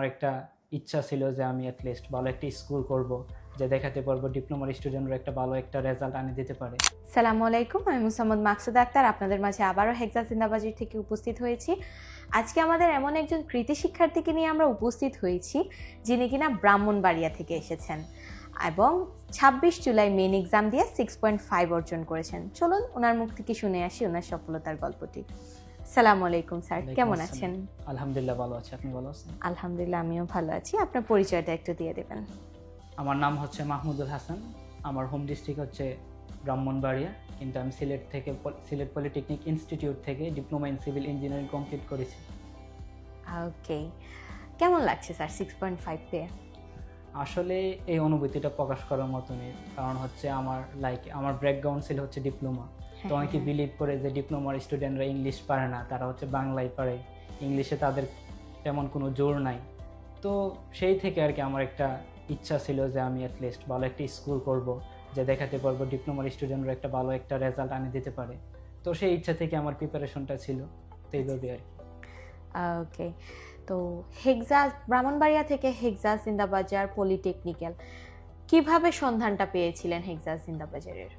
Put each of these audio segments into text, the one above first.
আমার একটা ইচ্ছা ছিল যে আমি অ্যাটলিস্ট ভালো একটা স্কুল করব, যে দেখাতে পারব ডিপ্লোমার স্টুডেন্টরা একটা ভালো একটা রেজাল্ট আনি দিতে পারে। সালামু আলাইকুম, আমি মুসাম্মদ মাকসুদ আক্তার, আপনাদের মাঝে আবারও হেক্সা জিন্দাবাজির থেকে উপস্থিত হয়েছি। আজকে আমাদের এমন একজন কৃতি শিক্ষার্থীকে নিয়ে আমরা উপস্থিত হয়েছি, যিনি কিনা ব্রাহ্মণবাড়িয়া থেকে এসেছেন এবং ছাব্বিশ জুলাই মেন এক্সাম দিয়ে সিক্স পয়েন্ট ফাইভ অর্জন করেছেন। চলুন, ওনার মুখ থেকে শুনে আসি, ওনার সফলতার গল্পটি। সালামু আলাইকুম স্যার। কেমন আছেন? আলহামদুলিল্লাহ ভালো আছে। আপনি ভালো আছেন? আলহামদুলিল্লাহ আমিও ভালো আছি। আপনার পরিচয়টা একটু দিয়ে দেবেন। আমার নাম হচ্ছে মাহমুদুল হাসান। আমার হোম ডিস্ট্রিক্ট হচ্ছে ব্রাহ্মণবাড়িয়া কিন্তু আমি সিলেট থেকে সিলেট পলিটেকনিক ইনস্টিটিউট থেকে diploma in civil engineering complete করেছি। ওকে। কেমন লাগছে স্যার সিক্স পয়েন্ট ফাইভ পেয়ে আসলে এই অনুভূতিটা প্রকাশ করার মতনই কারণ হচ্ছে আমার লাইক আমার ব্যাকগ্রাউন্ড ছিল হচ্ছে ডিপ্লোমা। তো অনেকে বিলিভ করে যে ডিপ্লোমার স্টুডেন্টরা ইংলিশ পারে না তারা হচ্ছে বাংলায় পারে ইংলিশে তাদের তেমন কোনো জোর নাই। তো সেই থেকে আর কি আমার একটা ইচ্ছা ছিল যে আমি অ্যাটলিস্ট ভালো একটা স্কুল করব যে দেখাতে পারব ডিপ্লোমার স্টুডেন্টরা একটা ভালো একটা রেজাল্ট আনি দিতে পারে। তো সেই ইচ্ছা থেকে আমার প্রিপারেশনটা ছিল। তো এইভাবে আর কি। ওকে তো হেক্সা ব্রাহ্মণবাড়িয়া থেকে হেক্সা জিন্দাবাজার পলিটেকনিক্যাল কীভাবে সন্ধানটা পেয়েছিলেন হেক্সা জিন্দাবাজারের?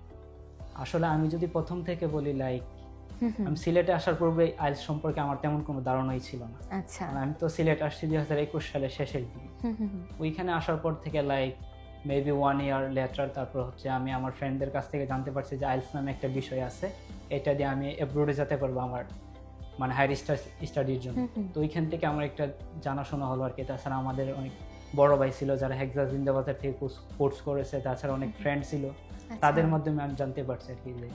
আসলে আমি যদি প্রথম থেকে বলি লাইক আমি সিলেটে আসার পূর্বে আইলস সম্পর্কে আমার তেমন কোনো ধারণাই ছিল না। আচ্ছা। আমি তো সিলেট আসছি দুই হাজার একুশ সালের শেষের দিকে। ওইখানে আসার পর থেকে like maybe one year later তারপর হচ্ছে আমি আমার ফ্রেন্ডদের কাছ থেকে জানতে পারছি যে আইলস নামে একটা বিষয় আছে। এটা দিয়ে আমি অ্যাব্রোডে যেতে পারব আমার মানে হায়ার স্টাডির জন্য। তো ওইখান থেকে আমার একটা জানাশোনা হলো আর কি। তাছাড়া আমাদের অনেক বড় ভাই ছিল যারা হেক্সা জিন্দাবাজার থেকে কোর্স করেছে। তাছাড়া অনেক ফ্রেন্ড ছিল। তাদের মাধ্যমে আমি জানতে পারছি আর কি যে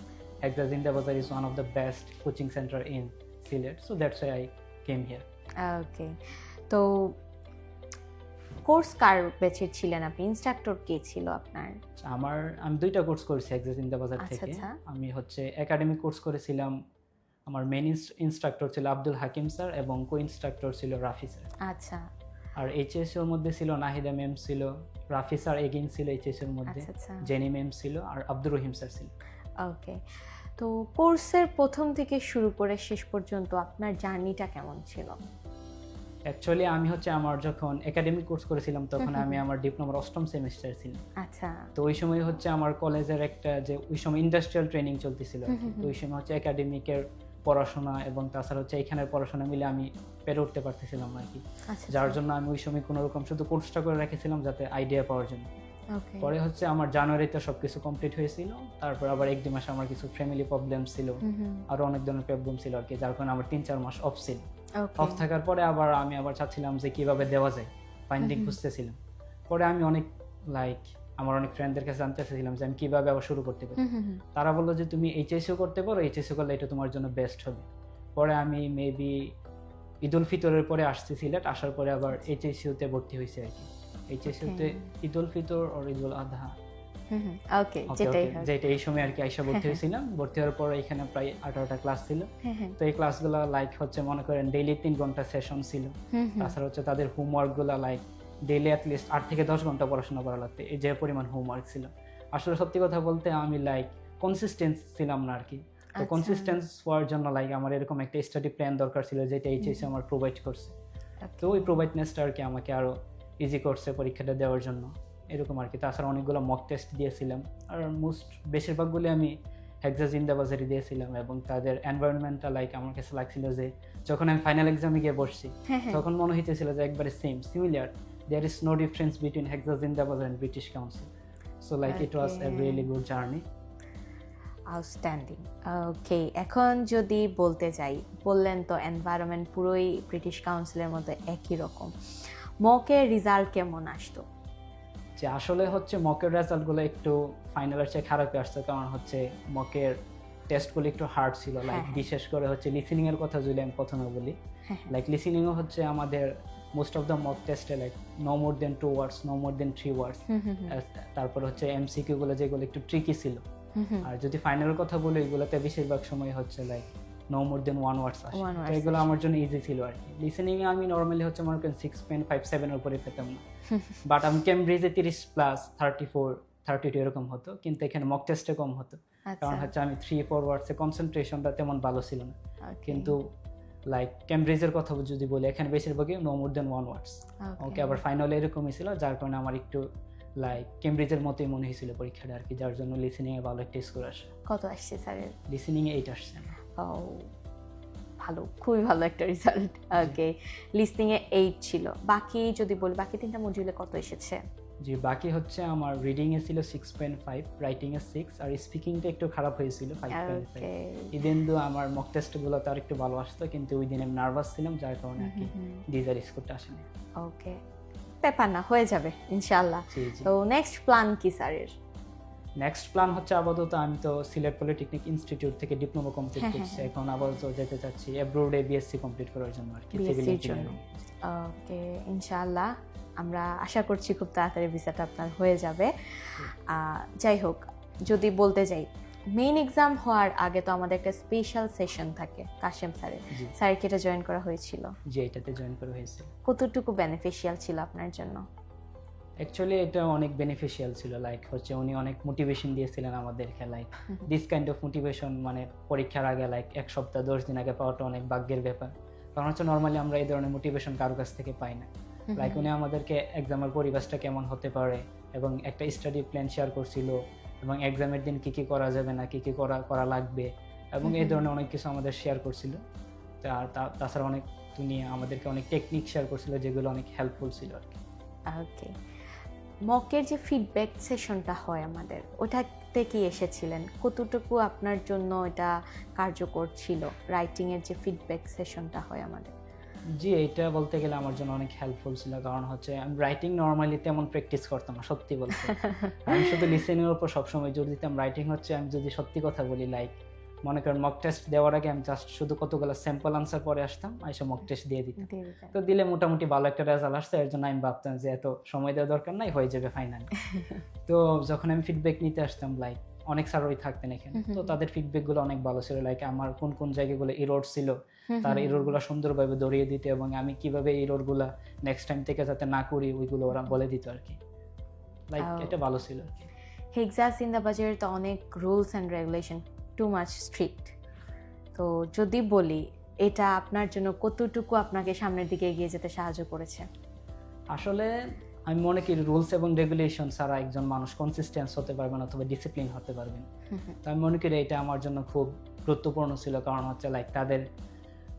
Hexa Zindabazar is one of the best coaching center in Sylhet so that's I came here okay তো কোর্স কার বেচের ছিলেন আপনি? ইনস্ট্রাক্টর কে ছিল আপনার? আমার আমি দুইটা কোর্স করেছি এক্সাস ইন্দাবাজার আচ্ছা, থেকে। আচ্ছা। আমি হচ্ছে একাডেমিক কোর্স করেছিলাম আমার মেন ইনস্ট্রাক্টর ছিল আব্দুল হাকিম স্যার এবং কো ইনস্ট্রাক্টর ছিল রাফি স্যার আচ্ছা। আর এইচএস এর মধ্যে ছিল নাহিদা ম্যাম ছিল। রাফি স্যার এগেইন ছিল এইচএস এর মধ্যে আচ্ছা আচ্ছা। জেনি ম্যাম ছিল আর আব্দুর রহিম স্যার ছিল। ওকে তো কোর্সের প্রথম থেকে শুরু করে শেষ পর্যন্ত আপনার জার্নিটা কেমন ছিল? অ্যাকচুয়ালি আমি হচ্ছে আমার যখন একাডেমিক কোর্স করেছিলাম তখন আমি। আমার ডিপ্লোমার অষ্টম সেমিস্টার ছিলাম আচ্ছা। তো ওই সময় হচ্ছে আমার কলেজের একটা যে ওই সময় ইন্ডাস্ট্রিয়াল ট্রেনিং চলতেছিল তো ওই সময় হচ্ছে একাডেমিকের পড়াশোনা এবং তাছাড়া হচ্ছে এখানের পড়াশোনা মিলে আমি পেরে উঠতে পারতেছিলাম আর কি। আচ্ছা যার জন্য আমি ওই সময় কোনো রকম শুধু কোর্সটা করে রেখেছিলাম যাতে আইডিয়া পাওয়ার জন্য। পরে হচ্ছে আমার জানুয়ারিতে সব কিছু কমপ্লিট হয়েছিল তারপর আবার এক দু মাসে আমার কিছু ফ্যামিলি প্রবলেম ছিল আরও অনেক ধরনের প্রবলেম ছিল আর কি যার কারণে আমার তিন চার মাস অফ ছিল। অফ থাকার পরে আবার আমি আবার চাচ্ছিলাম যে কীভাবে দেওয়া যায় ফাইন্ডিং। খুঁজতেছিলাম। পরে আমি অনেক লাইক আমার অনেক ফ্রেন্ডদের কাছে জানতে চাইছিলাম যে আমি কীভাবে আবার শুরু করতে পারি। তারা বলল যে তুমি এইচএসও করতে পারো এইচএসও করলে এটা তোমার জন্য বেস্ট হবে। পরে আমি মেবি ঈদ উল ফিতরের পরে আসছি সিলেট আসার পরে আবার এইচএসইউতে ভর্তি হয়েছে আর কি। এইচএসইউতে ঈদ উল ফিতর আর ঈদ উল আধা ওকে যেটা এই সময় আর কি আইসা ভর্তি হ্যাঁ, হ্যাঁ। হয়েছিলাম। ভর্তি হওয়ার পর এখানে প্রায় আঠারোটা ক্লাস ছিল। হ্যাঁ। তো এই ক্লাসগুলো লাইক হচ্ছে মনে করেন ডেইলি তিন ঘণ্টা সেশন ছিল। তাছাড়া হচ্ছে তাদের হোমওয়ার্কগুলো লাইক ডেইলি অ্যাটলিস্ট আট থেকে দশ ঘণ্টা পড়াশোনা করা লাগতো। এই যে পরিমাণ হোমওয়ার্ক ছিল। আসলে সত্যি কথা বলতে আমি লাইক কনসিস্টেন্স ছিলাম না আর কি। তো আচ্ছা। কনসিস্টেন্স হওয়ার জন্য লাইক আমার এরকম একটা স্টাডি প্ল্যান দরকার ছিল যেটা এইচএসি আমার প্রোভাইড করছে। তো ওই প্রোভাইডনেসটা আর কি আমাকে আরও ইজি করছে পরীক্ষাটা দেওয়ার জন্য। এরকম আর কি। তাছাড়া অনেকগুলো মক টেস্ট দিয়েছিলাম। আর মোস্ট বেশিরভাগগুলি আমি হেক্সা জিন্দাবাজারি দিয়েছিলাম এবং তাদের এনভায়রনমেন্টটা লাইক আমার কাছে লাগছিল যে যখন আমি ফাইনাল এক্সামে গিয়ে বসছি হ্যাঁ, হ্যাঁ। তখন মনে হইতেছিল যে একবারে same similar there is no difference between Hexa Zindabazar and British Council so like it was a really good journey outstanding okay এখন যদি বলতে যাই বললেন তো এনভায়রনমেন্ট পুরোই ব্রিটিশ কাউন্সিলের মধ্যে একই রকম। মকের রেজাল্ট কেমন আসতো? যে আসলে হচ্ছে মকের রেজাল্টগুলো একটু ফাইনালের চেয়ে খারাপই আসছে কারণ হচ্ছে মকের টেস্টগুলো একটু হার্ড ছিল। লাইক হ্যাঁ। বিশেষ করে হচ্ছে লিসেনিং এর কথা যদি আমি প্রথমে বলি হ্যাঁ, লাইক লিসেনিংও হচ্ছে আমাদের মোস্ট অফ দ্য মক টেস্টে like no more than two words no more than three words তারপর হচ্ছে এমসিকিউ গুলো যেগুলো একটু ট্রিকি ছিল। আর যদি ফাইনালের কথা বলি এগুলোতে বেশিরভাগ সময় হচ্ছে like no more than one words আসে। তো এগুলো আমার জন্য ইজি ছিল আর কি। লিসেনিং এ আমি নর্মালি হচ্ছে মনে করেন সিক্স পয়েন্ট ফাইভ সেভেনের উপরে পেতাম না। বাট আমি কেমব্রিজে তিরিশ plus thirty four thirty two এরকম হতো। কিন্তু এখানে মক টেস্টে কম হতো। আচ্ছা। কারণ হচ্ছে আমি থ্রি ফোর ওয়ার্ডসে কনসেন্ট্রেশনটা তেমন ভালো ছিল না। কিন্তু লাইক ক্যামব্রিজের কথা যদি বলি এখানে বেশিরভাগই no more than one words okay আবার ফাইনালে এরকমই ছিল যার কারণে আমার একটু লাইক কেমব্রিজের মতোই মনে হয়েছিল পরীক্ষাটা আর কি যার জন্য লিসেনিংয়ে ভালো একটা স্কোর আসে। কত আসছে স্যারের লিসেনিংয়ে এইট আসছে। ও ভালো খুবই ভালো একটা result okay listening A eight ছিল। বাকি যদি বলি বাকি তিনটা মডিউলে কত এসেছে? জি বাকি হচ্ছে আমার রিডিংয়ে ছিল সিক্স পয়েন্ট ফাইভ রাইটিংয়ে সিক্স আর স্পিকিংটা একটু খারাপ হয়েছিল five point five okay even though আমার মক টেস্টগুলো তার একটু ভালো আসতো কিন্তু ওই দিন আমি নার্ভাস ছিলাম যার কারণে আর কি ডিজার স্কোরটা আসেনি। ওকে ব্যাপার না হয়ে যাবে ইনশাল্লাহ তো নেক্সট প্ল্যান কি স্যারের? নেক্সট প্ল্যান হচ্ছে আপাতত আমি তো সিলেট পলিটেকনিক ইনস্টিটিউট থেকে ডিপ্লোমা কমপ্লিট হ্যাঁ, হ্যাঁ, করছি। হ্যাঁ। এখন আপাতত যেতে চাচ্ছি অ্যাব্রোডে বিএসসি কমপ্লিট করার জন্য আর কি সিভিল। ইঞ্জিনিয়ারিং ওকে ইনশাআল্লাহ। আমরা আশা করছি খুব তাড়াতাড়ি ভিসাটা আপনার হয়ে যাবে। যাই হোক যদি বলতে যাই মেইন এক্সাম হওয়ার আগে তো আমাদের একটা স্পেশাল সেশন থাকে কাশেম স্যারের। স্যারকে এটা জয়েন করা হয়েছিল। জি এটাতে জয়েন করা হয়েছে। কতটুকু বেনিফিশিয়াল ছিল আপনার জন্য? অ্যাকচুয়ালি এটা অনেক বেনিফিশিয়াল ছিল লাইক হচ্ছে উনি অনেক মোটিভেশন দিয়েছিলেন আমাদেরকে like this kind of motivation মানে পরীক্ষার আগে লাইক এক সপ্তাহ দশ দিন আগে পাওয়াটা অনেক ভাগ্যের ব্যাপার। কারণ হচ্ছে নর্মালি আমরা এই ধরনের মোটিভেশন কারও কাছ থেকে পাই না। লাইক উনি আমাদেরকে এক্সামের পরিবেশটা কেমন হতে পারে এবং একটা স্টাডি প্ল্যান শেয়ার করছিল এবং এক্সামের দিন কি কি করা যাবে না কি কি করা করা লাগবে এবং এই ধরনের অনেক কিছু আমাদের শেয়ার করছিল। আর তাছাড়া অনেক উনি আমাদেরকে অনেক টেকনিক শেয়ার করছিল যেগুলো অনেক হেল্পফুল ছিল আর কি। ওকে মকের যে ফিডব্যাক সেশনটা হয় আমাদের ওটাতে কি এসেছিলেন? কতটুকু আপনার জন্য এটা কার্যকর ছিল? রাইটিংয়ের যে ফিডব্যাক সেশনটা হয় আমাদের। জি এটা বলতে গেলে আমার জন্য অনেক হেল্পফুল ছিল। কারণ হচ্ছে আমি রাইটিং নর্মালি তেমন প্র্যাকটিস করতাম না সত্যি বলতে। আমি শুধু লিসেনের উপর সবসময় জোর দিতাম। রাইটিং হচ্ছে আমি যদি সত্যি কথা বলি লাইক মনে করেন মক টেস্ট দেওয়ার আগে আমি জাস্ট শুধু কতগুলো স্যাম্পল আনসার পরে আসতাম এসে মক টেস্ট দিয়ে দিতাম। তো দিলে মোটামুটি ভালো একটা রেজাল্ট আসছে এর জন্য আমি ভাবতাম যে এত সময় দেওয়ার দরকার নাই হয়ে যাবে ফাইনালি তো যখন আমি ফিডব্যাক নিতে আসতাম লাইক অনেক স্যারই থাকতেন এখানে। তো তাদের ফিডব্যাকগুলো অনেক ভালো ছিল লাইক আমার কোন কোন জায়গাগুলো ইরোড ছিল তার এরোরগুলো সুন্দরভাবে ধরিয়ে দিতে এবং আমি কীভাবে এরোরগুলা নেক্সট টাইম থেকে যাতে না করি ওইগুলো ওরা বলে দিত আর কি লাইক এটা ভালো ছিল আর কি হেক্সা সিন্দাবাজের তো অনেক rules and regulation too much strict তো যদি বলি এটা আপনার জন্য কতটুকু আপনাকে সামনের দিকে এগিয়ে যেতে সাহায্য করেছে? আসলে আমি মনে করি রুলস এবং রেগুলেশন ছাড়া একজন মানুষ কনসিস্টেন্স হতে পারবেন অথবা ডিসিপ্লিন হতে পারবেন তো আমি মনে করি এটা আমার জন্য খুব গুরুত্বপূর্ণ ছিল। কারণ হচ্ছে লাইক তাদের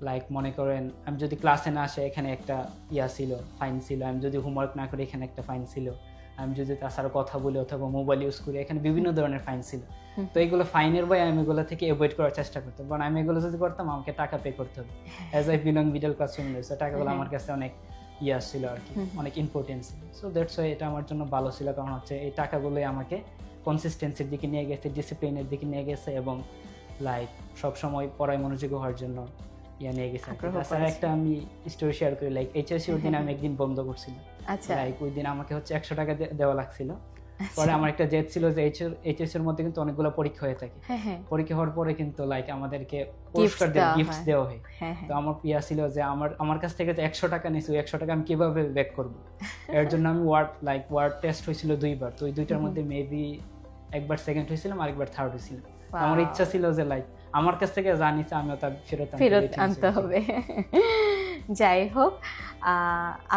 লাইক মনে করেন আমি যদি ক্লাসে না আসে এখানে একটা ইয়া ছিল ফাইন ছিল। আমি যদি হোমওয়ার্ক না করি এখানে একটা ফাইন ছিল। আমি যদি তাছাড়া কথা বলি অথবা মোবাইল ইউজ করি এখানে বিভিন্ন ধরনের ফাইন ছিল। তো এইগুলো ফাইনের বই আমি এগুলো থেকে অ্যাভয়েড করার চেষ্টা করতাম। কারণ আমি এগুলো যদি করতাম আমাকে টাকা পে করতে হবে। As I belong middle class family টাকাগুলো হ্যাঁ। আমার কাছে অনেক ইয়া ছিল আর কি অনেক ইম্পর্টেন্স সো দ্যাটস ওয়াই এটা আমার জন্য ভালো ছিল কারণ হচ্ছে এই টাকাগুলোই আমাকে কনসিস্টেন্সির দিকে নিয়ে গেছে ডিসিপ্লিনের দিকে নিয়ে গেছে এবং লাইক সবসময় পড়ায় মনোযোগী হওয়ার জন্য ইয়া নিয়ে গেছে আর তাছাড়া একটা আমি স্টোরি শেয়ার করি লাইক এইচএসসি ওর দিন আমি একদিন বন্ধ করছিলাম। আচ্ছা। লাইক ওই দিন আমাকে হচ্ছে একশো টাকা দেওয়া লাগছিল। পরে আমার একটা জেদ ছিল যে এইচএস এর মধ্যে কিন্তু অনেকগুলো পরীক্ষা হয়ে থাকে। হ্যাঁ হ্যাঁ। পরীক্ষা হওয়ার পরে কিন্তু লাইক আমাদেরকে পুরস্কার দেওয়া হয়। দেওয়া হয়। হ্যাঁ তো আমার পিয়া ছিল যে আমার আমার কাছ থেকে যে একশো টাকা নিয়েছি একশো টাকা আমি কীভাবে ব্যাক করব? এর জন্য আমি ওয়ার্ড লাইক ওয়ার্ড টেস্ট হয়েছিল দুইবার। তো ওই দুইটার মধ্যে মেবি একবার সেকেন্ড হয়েছিলাম আরেকবার থার্ড হয়েছিলাম। আমার ইচ্ছা ছিল যে লাইক আমার কাছ থেকে জানিস আমিও তা ফেরত ফেরত আনতে হবে। যাই হোক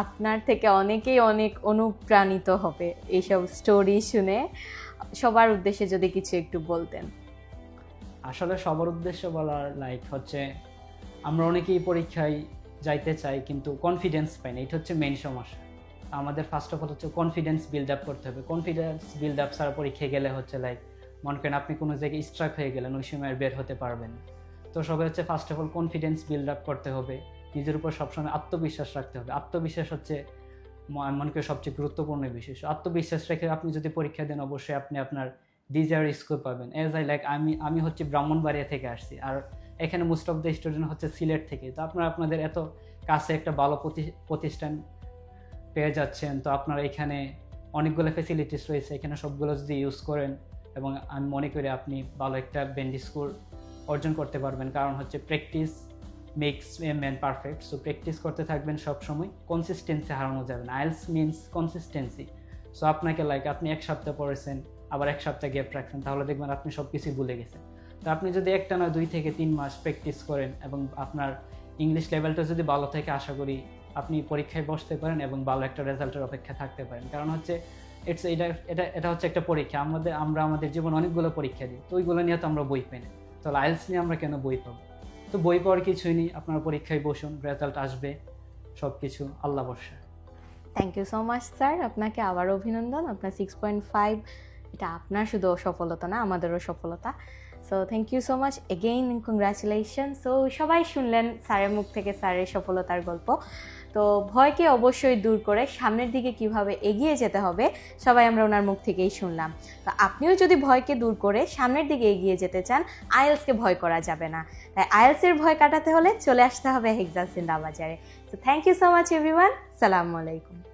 আপনার থেকে অনেকেই অনেক অনুপ্রাণিত হবে এইসব স্টোরি শুনে। সবার উদ্দেশ্যে যদি কিছু একটু বলতেন। আসলে সবার উদ্দেশ্য বলার লাইক হচ্ছে, আমরা অনেকেই পরীক্ষায় যাইতে চাই কিন্তু কনফিডেন্স পাই না, এটা হচ্ছে মেন সমস্যা। আমাদের ফার্স্ট অফ অল হচ্ছে কনফিডেন্স বিল্ড আপ করতে হবে। কনফিডেন্স বিল্ড আপ ছাড়া পরীক্ষায় গেলে হচ্ছে লাইক মনে করেন আপনি কোনো জায়গায় স্ট্রাক হয়ে গেলেন, ওই সময় বের হতে পারবেন তো সবাই হচ্ছে first of all confidence build up করতে হবে। নিজের উপর সবসময় আত্মবিশ্বাস রাখতে হবে। আত্মবিশ্বাস হচ্ছে মনে করি সবচেয়ে গুরুত্বপূর্ণ So, আত্মবিশ্বাস রেখে আপনি যদি পরীক্ষা দেন অবশ্যই আপনি আপনার ডিজায়ার স্কোর পাবেন। এজ আই লাইক আমি আমি হচ্ছে ব্রাহ্মণবাড়িয়া থেকে আসছি। আর এখানে মোস্ট অফ দ্য স্টুডেন্ট হচ্ছে সিলেট থেকে। তো আপনারা আপনাদের এত কাছে একটা ভালো প্রতি- প্রতিষ্ঠান পেয়ে যাচ্ছেন। তো আপনারা এখানে অনেকগুলো ফেসিলিটিস রয়েছে। এখানে সবগুলো যদি ইউজ করেন এবং আমি মনে করি আপনি ভালো একটা বেন্ড স্কোর অর্জন করতে পারবেন। কারণ হচ্ছে practice makes a man perfect so practice করতে থাকবেন সবসময়। কনসিস্টেন্সি হারানো যাবে না। আইলস মিনস কনসিস্টেন্সি সো আপনাকে লাইক আপনি এক সপ্তাহ পড়েছেন, আবার এক সপ্তাহ গ্যাপ রাখছেন, তাহলে দেখবেন আপনি সব কিছুই ভুলে গেছেন। তো আপনি যদি একটা না দুই থেকে তিন মাস প্র্যাকটিস করেন এবং আপনার ইংলিশ লেভেলটা যদি ভালো থেকে, আশা করি আপনি পরীক্ষায় বসতে পারেন এবং ভালো একটা রেজাল্টের অপেক্ষা থাকতে পারেন। কারণ হচ্ছে ইটস এটা এটা এটা হচ্ছে একটা পরীক্ষা। আমাদের, আমরা আমাদের জীবন অনেকগুলো পরীক্ষা দিই। তো ওইগুলো নিয়ে তো আমরা বই পাই না। তো আইএলস নিয়ে আমরা কেন বই পাবো? তো বই পড়ার কিছুই নেই, আপনার পরীক্ষায় বসুন রেজাল্ট আসবে সব কিছু আল্লাহ বর্ষা thank you so much sir আপনাকে আবার অভিনন্দন। আপনার সিক্স পয়েন্ট ফাইভ এটা আপনার শুধু সফলতা না, আমাদেরও সফলতা। So thank you so much again congratulation so সবাই শুনলেন স্যারের মুখ থেকে স্যারের সফলতার গল্প। তো ভয়কে অবশ্যই দূর করে সামনের দিকে কীভাবে এগিয়ে যেতে হবে, সবাই আমরা ওনার মুখ থেকেই শুনলাম। তো আপনিও যদি ভয়কে দূর করে সামনের দিকে এগিয়ে যেতে চান আয়েলসকে ভয় করা যাবে না। তাই আয়েলসের ভয় কাটাতে হলে চলে আসতে হবে হেক্সাস জিন্দাবাজারে। তো thank you so much everyone সালামু আলাইকুম।